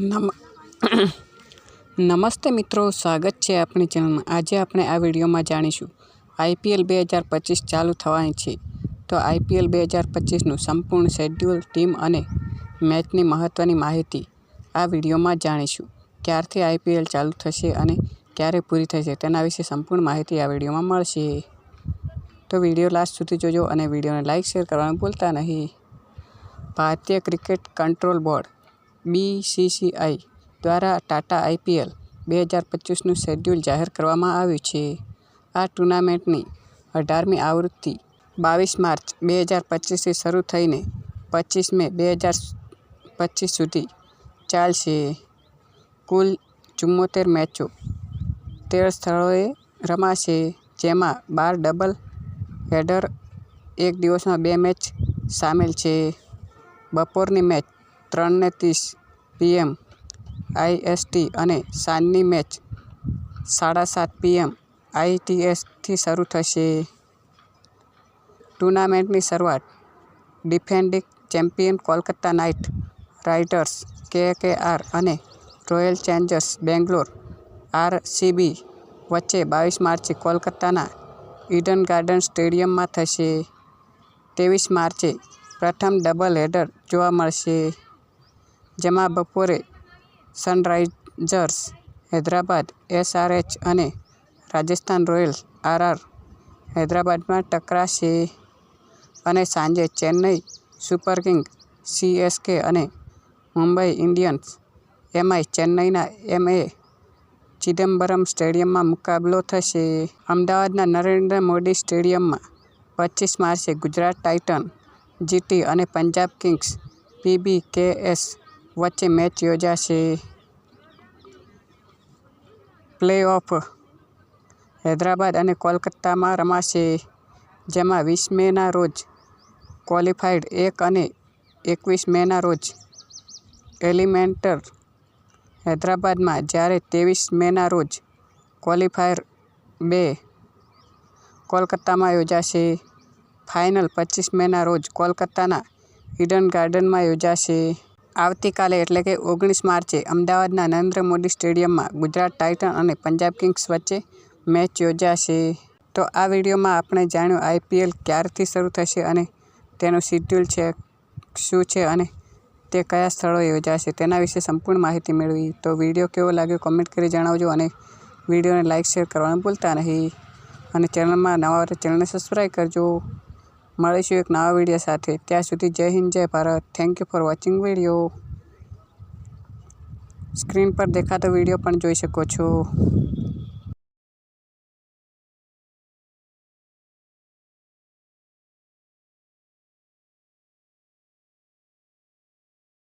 નમ, નમસ્તે મિત્રો, સ્વાગત છે આપણી ચેનલમાં. આજે આપણે આ વિડીયોમાં જાણીશું. આઈપીએલ બે હજાર પચીસ ચાલુ થવાની છે. તો આઈપીએલ બે હજાર પચીસનું સંપૂર્ણ શેડ્યુલ, ટીમ અને મેચની મહત્ત્વની માહિતી આ વિડીયોમાં જાણીશું. ક્યારથી આઈપીએલ ચાલુ થશે અને ક્યારે પૂરી થશે તેના વિશે સંપૂર્ણ માહિતી આ વિડીયોમાં મળશે. તો વીડિયો લાસ્ટ સુધી જોજો અને વિડીયોને લાઇક શેર કરવાનું ભૂલતા નહીં. ભારતીય ક્રિકેટ કંટ્રોલ બોર્ડ બીસીસીઆઈ દ્વારા ટાટા આઈપીએલ બે હજાર પચીસનું શેડ્યુલ જાહેર કરવામાં આવ્યું છે. આ ટુર્નામેન્ટની અઢારમી આવૃત્તિ બાવીસ માર્ચ બે હજાર પચીસથી શરૂ થઈને પચીસ મે બે હજાર પચીસ સુધી ચાલશે. કુલ ચુમ્મોતેર મેચો તેર સ્થળોએ રમાશે, જેમાં બાર ડબલ હેડર, એક દિવસમાં બે મેચ સામેલ છે. બપોરની મેચ ત્રણને ત્રીસ પીએમ આઈએસટી અને સાંજની મેચ સાડા સાત પીએમ આઈટીએસથી શરૂ થશે. ટુર્નામેન્ટની શરૂઆત defending champion Kolkata knight riders KKR અને રોયલ ચેન્જર્સ બેંગ્લોર આરસીબી વચ્ચે બાવીસ માર્ચે કોલકાતાના ઈડન ગાર્ડન સ્ટેડિયમમાં થશે. ત્રેવીસ માર્ચે પ્રથમ ડબલ હેડર જોવા મળશે. જેમાં બપોરે સનરાઇઝર્સ, હૈદરાબાદ એસઆરએચ અને રાજસ્થાન રોયલ્સ આરઆર હૈદરાબાદમાં ટકરાશે અને સાંજે ચેન્નઈ સુપર કિંગ સીએસકે અને મુંબઈ ઇન્ડિયન્સ એમઆઈ ચેન્નઈના એમએ ચિદમ્બરમ સ્ટેડિયમમાં મુકાબલો થશે. અમદાવાદના નરેન્દ્ર મોદી સ્ટેડિયમમાં પચીસ માર્ચે ગુજરાત ટાઇટન જીટી અને પંજાબ કિંગ્સ પીબીકેએસ વચ્ચે મેચ યોજાશે. પ્લે ઓફ હૈદરાબાદ અને કોલકાતામાં રમાશે, જેમાં વીસ મેના રોજ ક્વોલિફાઈડ એક અને એકવીસ મેના રોજ એલિમેન્ટર હૈદરાબાદમાં, જ્યારે ત્રેવીસ મેના રોજ ક્વોલિફાયર બે કોલકાતામાં યોજાશે. ફાઇનલ પચીસ મેના રોજ કોલકાતાના ઈડન ગાર્ડનમાં યોજાશે. આવતીકાલે એટલે કે ઓગણીસ માર્ચે અમદાવાદના નરેન્દ્ર મોદી સ્ટેડિયમમાં ગુજરાત ટાઇટન અને પંજાબ કિંગ્સ વચ્ચે મેચ યોજાશે. તો આ વિડીયોમાં આપણે જાણ્યું આઈપીએલ ક્યારથી શરૂ થશે અને તેનું શિડ્યુલ છે, શું છે અને તે કયા સ્થળોએ યોજાશે તેના વિશે સંપૂર્ણ માહિતી મેળવી. તો વીડિયો કેવો લાગ્યો કોમેન્ટ કરી જણાવજો અને વિડીયોને લાઇક, શેર કરવાનું ભૂલતા નહીં. અને ચેનલમાં નવા ચેનલને સબસ્ક્રાઈબ કરજો. મળીશું એક નવા વીડિયો સાથે. ત્યાં સુધી Jai Hind, Jai Bharat. Thank you for watching video screen પર દેખાતો વીડિયો પણ જોઈ શકો છો.